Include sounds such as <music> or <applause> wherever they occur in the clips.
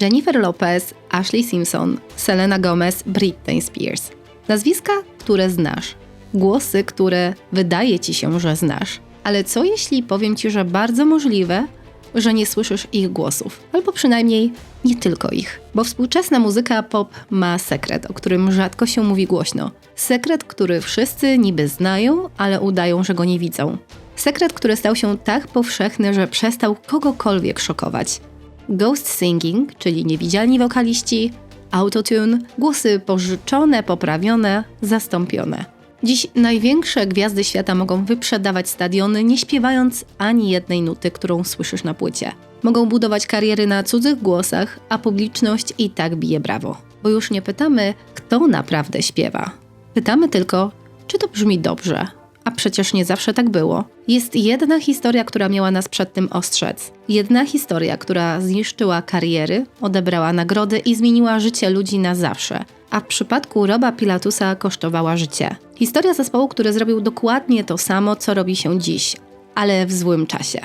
Jennifer Lopez, Ashley Simpson, Selena Gomez, Britney Spears. Nazwiska, które znasz. Głosy, które wydaje ci się, że znasz. Ale co jeśli powiem ci, że bardzo możliwe, że nie słyszysz ich głosów? Albo przynajmniej nie tylko ich. Bo współczesna muzyka pop ma sekret, o którym rzadko się mówi głośno. Sekret, który wszyscy niby znają, ale udają, że go nie widzą. Sekret, który stał się tak powszechny, że przestał kogokolwiek szokować. Ghost singing, czyli niewidzialni wokaliści, autotune, głosy pożyczone, poprawione, zastąpione. Dziś największe gwiazdy świata mogą wyprzedawać stadiony, nie śpiewając ani jednej nuty, którą słyszysz na płycie. Mogą budować kariery na cudzych głosach, a publiczność i tak bije brawo. Bo już nie pytamy, kto naprawdę śpiewa. Pytamy tylko, czy to brzmi dobrze, a przecież nie zawsze tak było. Jest jedna historia, która miała nas przed tym ostrzec. Jedna historia, która zniszczyła kariery, odebrała nagrody i zmieniła życie ludzi na zawsze. A w przypadku Roba Pilatusa kosztowała życie. Historia zespołu, który zrobił dokładnie to samo, co robi się dziś, ale w złym czasie.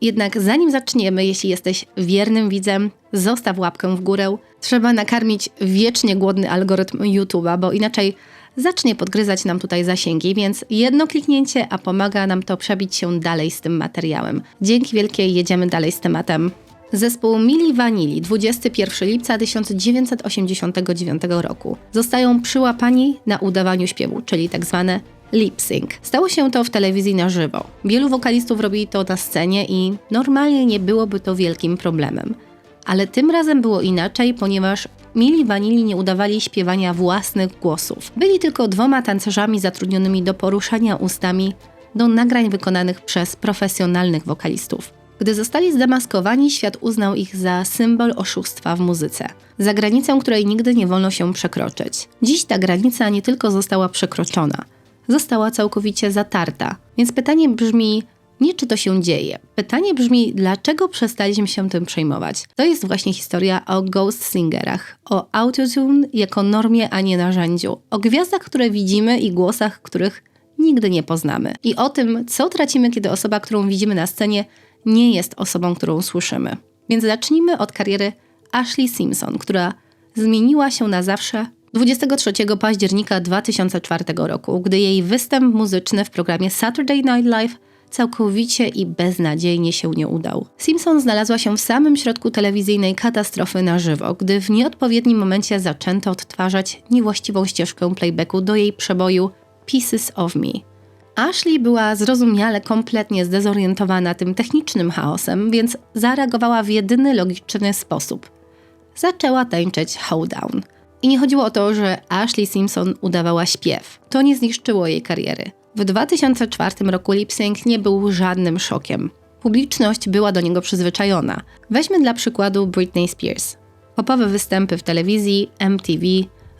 Jednak zanim zaczniemy, jeśli jesteś wiernym widzem, zostaw łapkę w górę. Trzeba nakarmić wiecznie głodny algorytm YouTube'a, bo inaczej zacznie podgryzać nam tutaj zasięgi, więc jedno kliknięcie, a pomaga nam to przebić się dalej z tym materiałem. Dzięki wielkie, jedziemy dalej z tematem. Zespół Mili Vanilli 21 lipca 1989 roku. Zostają przyłapani na udawaniu śpiewu, czyli tak zwane lip sync. Stało się to w telewizji na żywo. Wielu wokalistów robi to na scenie i normalnie nie byłoby to wielkim problemem. Ale tym razem było inaczej, ponieważ Mili Vanilli nie udawali śpiewania własnych głosów. Byli tylko dwoma tancerzami zatrudnionymi do poruszania ustami do nagrań wykonanych przez profesjonalnych wokalistów. Gdy zostali zdemaskowani, świat uznał ich za symbol oszustwa w muzyce. Za granicę, której nigdy nie wolno się przekroczyć. Dziś ta granica nie tylko została przekroczona, została całkowicie zatarta. Więc pytanie brzmi, nie czy to się dzieje. Pytanie brzmi, dlaczego przestaliśmy się tym przejmować? To jest właśnie historia o ghost singerach, o autotune jako normie, a nie narzędziu, o gwiazdach, które widzimy i głosach, których nigdy nie poznamy. I o tym, co tracimy, kiedy osoba, którą widzimy na scenie, nie jest osobą, którą słyszymy. Więc zacznijmy od kariery Ashley Simpson, która zmieniła się na zawsze 23 października 2004 roku, gdy jej występ muzyczny w programie Saturday Night Live całkowicie i beznadziejnie się nie udał. Simpson znalazła się w samym środku telewizyjnej katastrofy na żywo, gdy w nieodpowiednim momencie zaczęto odtwarzać niewłaściwą ścieżkę playbacku do jej przeboju Pieces of Me. Ashley była zrozumiale kompletnie zdezorientowana tym technicznym chaosem, więc zareagowała w jedyny logiczny sposób. Zaczęła tańczyć Hoedown. I nie chodziło o to, że Ashley Simpson udawała śpiew. To nie zniszczyło jej kariery. W 2004 roku lip sync nie był żadnym szokiem. Publiczność była do niego przyzwyczajona. Weźmy dla przykładu Britney Spears. Popowe występy w telewizji, MTV,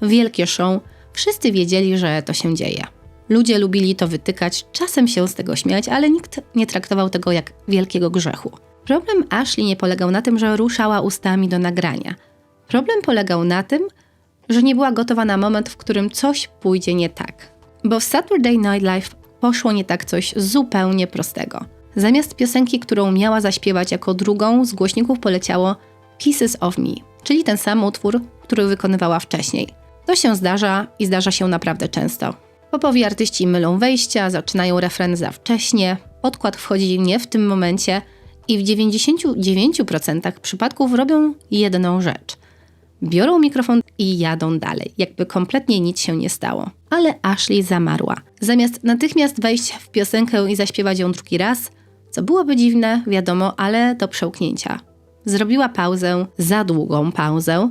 wielkie show, wszyscy wiedzieli, że to się dzieje. Ludzie lubili to wytykać, czasem się z tego śmiać, ale nikt nie traktował tego jak wielkiego grzechu. Problem Ashley nie polegał na tym, że ruszała ustami do nagrania. Problem polegał na tym, że nie była gotowa na moment, w którym coś pójdzie nie tak. Bo w Saturday Night Live poszło nie tak coś zupełnie prostego. Zamiast piosenki, którą miała zaśpiewać jako drugą, z głośników poleciało Pieces of Me, czyli ten sam utwór, który wykonywała wcześniej. To się zdarza i zdarza się naprawdę często. Popowi artyści mylą wejścia, zaczynają refren za wcześnie, podkład wchodzi nie w tym momencie i w 99% przypadków robią jedną rzecz. Biorą mikrofon i jadą dalej, jakby kompletnie nic się nie stało. Ale Ashley zamarła. Zamiast natychmiast wejść w piosenkę i zaśpiewać ją drugi raz, co byłoby dziwne, wiadomo, ale do przełknięcia. Zrobiła pauzę, za długą pauzę,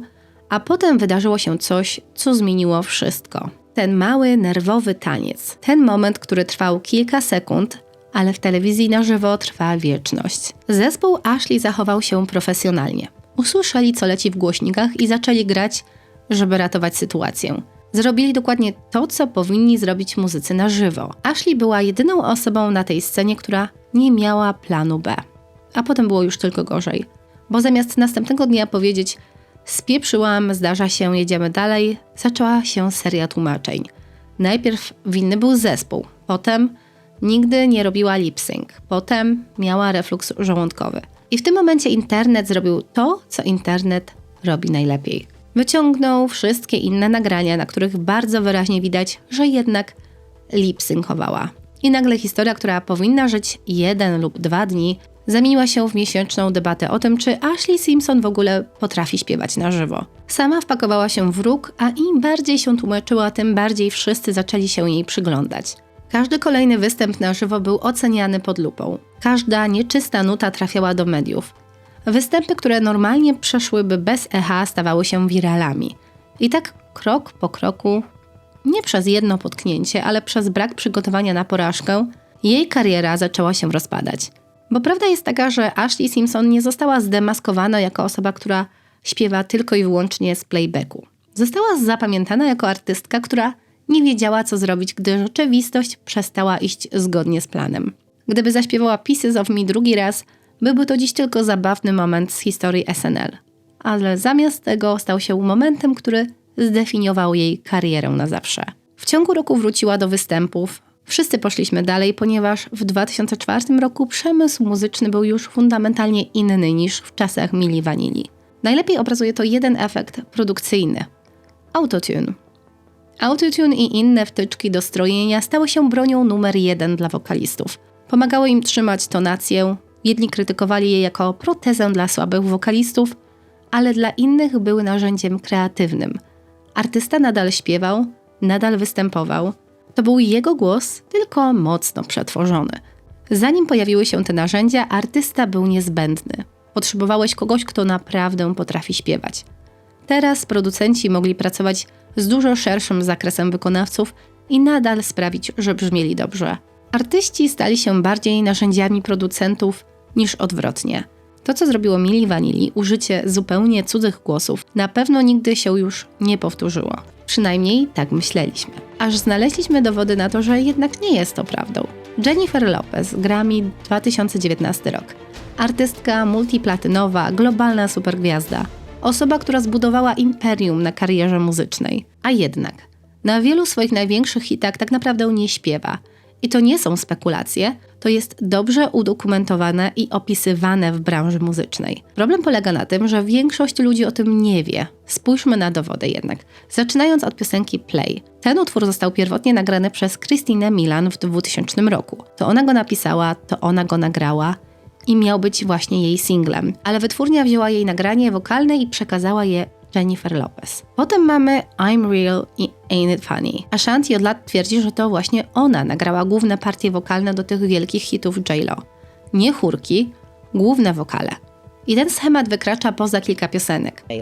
a potem wydarzyło się coś, co zmieniło wszystko. Ten mały, nerwowy taniec. Ten moment, który trwał kilka sekund, ale w telewizji na żywo trwa wieczność. Zespół Ashley zachował się profesjonalnie. Usłyszeli, co leci w głośnikach i zaczęli grać, żeby ratować sytuację. Zrobili dokładnie to, co powinni zrobić muzycy na żywo. Ashley była jedyną osobą na tej scenie, która nie miała planu B. A potem było już tylko gorzej. Bo zamiast następnego dnia powiedzieć spieprzyłam, zdarza się, jedziemy dalej, zaczęła się seria tłumaczeń. Najpierw winny był zespół, potem nigdy nie robiła lip sync, potem miała refluks żołądkowy. I w tym momencie internet zrobił to, co internet robi najlepiej. Wyciągnął wszystkie inne nagrania, na których bardzo wyraźnie widać, że jednak lip-synkowała. I nagle historia, która powinna żyć jeden lub dwa dni, zamieniła się w miesięczną debatę o tym, czy Ashley Simpson w ogóle potrafi śpiewać na żywo. Sama wpakowała się w róg, a im bardziej się tłumaczyła, tym bardziej wszyscy zaczęli się jej przyglądać. Każdy kolejny występ na żywo był oceniany pod lupą. Każda nieczysta nuta trafiała do mediów. Występy, które normalnie przeszłyby bez echa, stawały się wiralami. I tak krok po kroku, nie przez jedno potknięcie, ale przez brak przygotowania na porażkę, jej kariera zaczęła się rozpadać. Bo prawda jest taka, że Ashley Simpson nie została zdemaskowana jako osoba, która śpiewa tylko i wyłącznie z playbacku. Została zapamiętana jako artystka, która nie wiedziała, co zrobić, gdy rzeczywistość przestała iść zgodnie z planem. Gdyby zaśpiewała Pieces of Me drugi raz, byłby to dziś tylko zabawny moment z historii SNL. Ale zamiast tego stał się momentem, który zdefiniował jej karierę na zawsze. W ciągu roku wróciła do występów. Wszyscy poszliśmy dalej, ponieważ w 2004 roku przemysł muzyczny był już fundamentalnie inny niż w czasach Mili Vanilli. Najlepiej obrazuje to jeden efekt produkcyjny autotune. Autotune i inne wtyczki do strojenia stały się bronią numer jeden dla wokalistów. Pomagały im trzymać tonację, jedni krytykowali je jako protezę dla słabych wokalistów, ale dla innych były narzędziem kreatywnym. Artysta nadal śpiewał, nadal występował. To był jego głos, tylko mocno przetworzony. Zanim pojawiły się te narzędzia, artysta był niezbędny. Potrzebowałeś kogoś, kto naprawdę potrafi śpiewać. Teraz producenci mogli pracować z dużo szerszym zakresem wykonawców i nadal sprawić, że brzmieli dobrze. Artyści stali się bardziej narzędziami producentów niż odwrotnie. To, co zrobiło Mili Vanilli, użycie zupełnie cudzych głosów, na pewno nigdy się już nie powtórzyło. Przynajmniej tak myśleliśmy. Aż znaleźliśmy dowody na to, że jednak nie jest to prawdą. Jennifer Lopez, Grammy 2019 rok. Artystka multiplatynowa, globalna supergwiazda. Osoba, która zbudowała imperium na karierze muzycznej. A jednak, na wielu swoich największych hitach tak naprawdę nie śpiewa. I to nie są spekulacje, to jest dobrze udokumentowane i opisywane w branży muzycznej. Problem polega na tym, że większość ludzi o tym nie wie. Spójrzmy na dowody jednak. Zaczynając od piosenki Play. Ten utwór został pierwotnie nagrany przez Christinę Milan w 2000 roku. To ona go napisała, to ona go nagrała i miał być właśnie jej singlem, ale wytwórnia wzięła jej nagranie wokalne i przekazała je Jennifer Lopez. Potem mamy I'm Real i Ain't It Funny. Ashanti od lat twierdzi, że to właśnie ona nagrała główne partie wokalne do tych wielkich hitów J-Lo. Nie chórki, główne wokale. I ten schemat wykracza poza kilka piosenek. I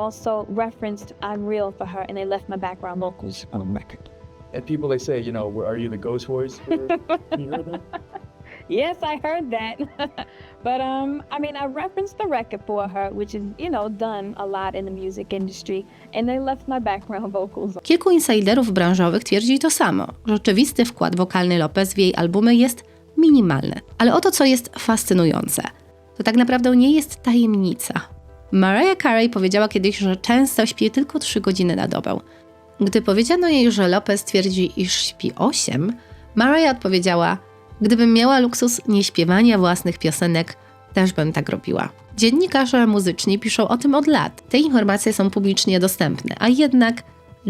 also referenced I'm real for her, and they left my background vocals. on a Mac. And people they say, you know, "Where are you the ghost voice? for her?" you heard that? Yes, I heard that. <laughs> but um, I mean, I referenced the record for her, which is you know done a lot in the music industry, and they left my background <laughs> vocals. Kilku insiderów branżowych twierdzi to samo. Rzeczywisty wkład wokalny Lopez w jej albumy jest minimalny. Ale oto co jest fascynujące. To tak naprawdę nie jest tajemnica. Mariah Carey powiedziała kiedyś, że często śpi tylko 3 godziny na dobę. Gdy powiedziano jej, że Lopez twierdzi, iż śpi 8, Mariah odpowiedziała: Gdybym miała luksus nieśpiewania własnych piosenek, też bym tak robiła. Dziennikarze muzyczni piszą o tym od lat. Te informacje są publicznie dostępne, a jednak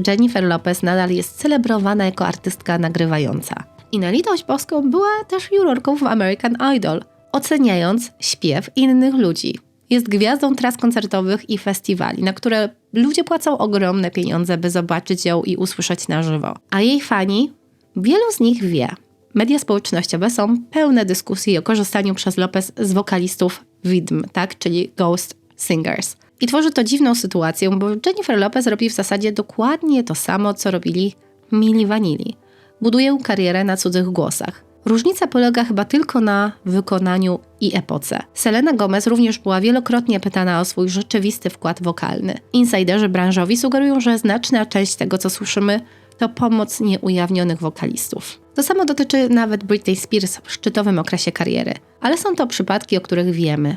Jennifer Lopez nadal jest celebrowana jako artystka nagrywająca. I na litość boską była też jurorką w American Idol, oceniając śpiew innych ludzi. Jest gwiazdą tras koncertowych i festiwali, na które ludzie płacą ogromne pieniądze, by zobaczyć ją i usłyszeć na żywo. A jej fani, wielu z nich wie, Media społecznościowe są pełne dyskusji o korzystaniu przez Lopez z wokalistów widm, tak, czyli ghost singers. I tworzy to dziwną sytuację, bo Jennifer Lopez robi w zasadzie dokładnie to samo, co robili Mili Vanilli. Buduje karierę na cudzych głosach. Różnica polega chyba tylko na wykonaniu i epoce. Selena Gomez również była wielokrotnie pytana o swój rzeczywisty wkład wokalny. Insiderzy branżowi sugerują, że znaczna część tego, co słyszymy, to pomoc nieujawnionych wokalistów. To samo dotyczy nawet Britney Spears w szczytowym okresie kariery, ale są to przypadki, o których wiemy.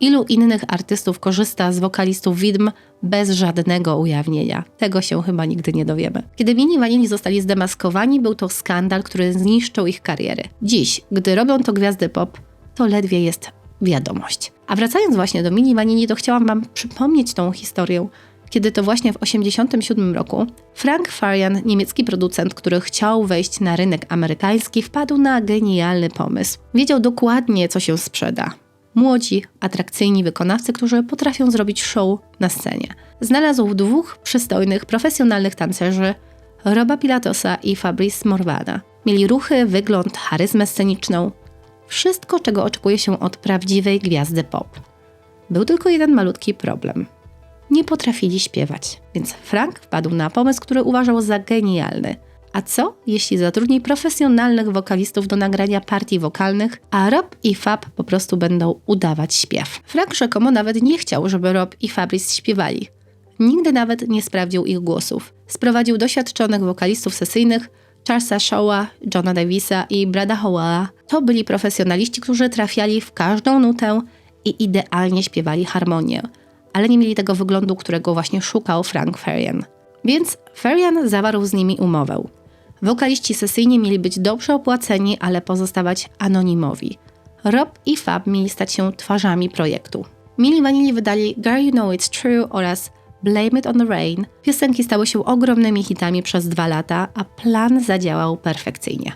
Ilu innych artystów korzysta z wokalistów widm bez żadnego ujawnienia? Tego się chyba nigdy nie dowiemy. Kiedy Mini Vanilli zostali zdemaskowani, był to skandal, który zniszczył ich kariery. Dziś, gdy robią to gwiazdy pop, to ledwie jest wiadomość. A wracając właśnie do Mini Vanilli, to chciałam Wam przypomnieć tą historię, kiedy to właśnie w 1987 roku Frank Farian, niemiecki producent, który chciał wejść na rynek amerykański, wpadł na genialny pomysł. Wiedział dokładnie, co się sprzeda. Młodzi, atrakcyjni wykonawcy, którzy potrafią zrobić show na scenie. Znalazł dwóch przystojnych, profesjonalnych tancerzy, Roba Pilatosa i Fabrice Morvana. Mieli ruchy, wygląd, charyzmę sceniczną. Wszystko, czego oczekuje się od prawdziwej gwiazdy pop. Był tylko jeden malutki problem. Nie potrafili śpiewać, więc Frank wpadł na pomysł, który uważał za genialny. A co, jeśli zatrudni profesjonalnych wokalistów do nagrania partii wokalnych, a Rob i Fab po prostu będą udawać śpiew? Frank rzekomo nawet nie chciał, żeby Rob i Fabrice śpiewali. Nigdy nawet nie sprawdził ich głosów. Sprowadził doświadczonych wokalistów sesyjnych, Charlesa Shawa, Johna Davisa i Brada Howella. To byli profesjonaliści, którzy trafiali w każdą nutę i idealnie śpiewali harmonię, ale nie mieli tego wyglądu, którego właśnie szukał Frank Farian. Więc Farian zawarł z nimi umowę. Wokaliści sesyjni mieli być dobrze opłaceni, ale pozostawać anonimowi. Rob i Fab mieli stać się twarzami projektu. Mili Vanilli wydali Girl You Know It's True oraz Blame It on the Rain. Piosenki stały się ogromnymi hitami przez dwa lata, a plan zadziałał perfekcyjnie.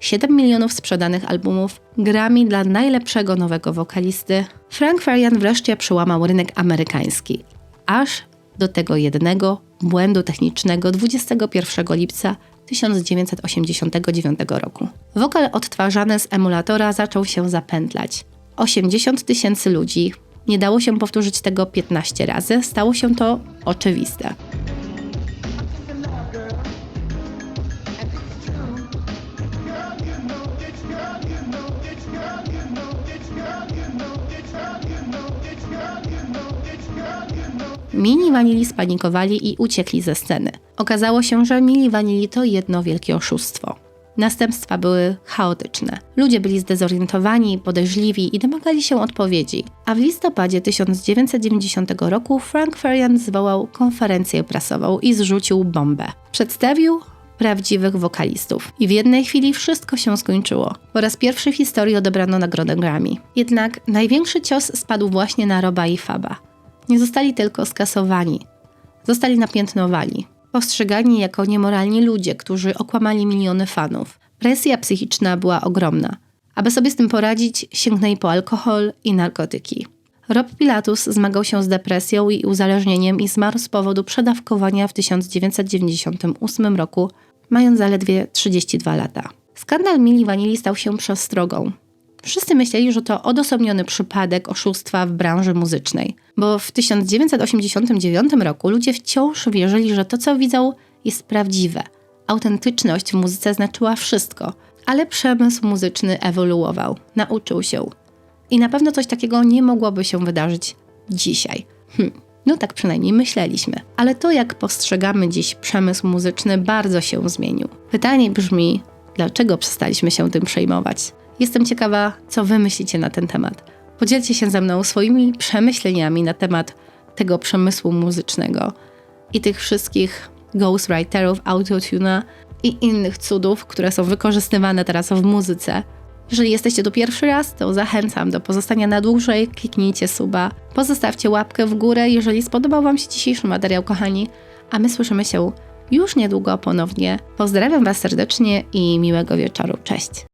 7 milionów sprzedanych albumów, Grammy dla najlepszego nowego wokalisty. Frank Farian wreszcie przełamał rynek amerykański. Aż do tego jednego błędu technicznego 21 lipca 1989 roku. Wokal odtwarzany z emulatora zaczął się zapętlać. 80 tysięcy ludzi. Nie dało się powtórzyć tego 15 razy, stało się to oczywiste. Mini Vanilli spanikowali i uciekli ze sceny. Okazało się, że Mili Vanilli to jedno wielkie oszustwo. Następstwa były chaotyczne. Ludzie byli zdezorientowani, podejrzliwi i domagali się odpowiedzi. A w listopadzie 1990 roku Frank Farian zwołał konferencję prasową i zrzucił bombę. Przedstawił prawdziwych wokalistów. I w jednej chwili wszystko się skończyło. Po raz pierwszy w historii odebrano nagrodę Grammy. Jednak największy cios spadł właśnie na Roba i Faba. Nie zostali tylko skasowani, zostali napiętnowani, postrzegani jako niemoralni ludzie, którzy okłamali miliony fanów. Presja psychiczna była ogromna. Aby sobie z tym poradzić, sięgnęli po alkohol i narkotyki. Rob Pilatus zmagał się z depresją i uzależnieniem i zmarł z powodu przedawkowania w 1998 roku, mając zaledwie 32 lata. Skandal Mili Vanilli stał się przestrogą. Wszyscy myśleli, że to odosobniony przypadek oszustwa w branży muzycznej, bo w 1989 roku ludzie wciąż wierzyli, że to, co widzą, jest prawdziwe. Autentyczność w muzyce znaczyła wszystko, ale przemysł muzyczny ewoluował, nauczył się. I na pewno coś takiego nie mogłoby się wydarzyć dzisiaj. Hm. No tak przynajmniej myśleliśmy. Ale to, jak postrzegamy dziś przemysł muzyczny, bardzo się zmienił. Pytanie brzmi, dlaczego przestaliśmy się tym przejmować? Jestem ciekawa, co wy myślicie na ten temat. Podzielcie się ze mną swoimi przemyśleniami na temat tego przemysłu muzycznego i tych wszystkich ghostwriterów, autotuna i innych cudów, które są wykorzystywane teraz w muzyce. Jeżeli jesteście tu pierwszy raz, to zachęcam do pozostania na dłużej, kliknijcie suba, pozostawcie łapkę w górę, jeżeli spodobał Wam się dzisiejszy materiał, kochani, a my słyszymy się już niedługo ponownie. Pozdrawiam Was serdecznie i miłego wieczoru. Cześć!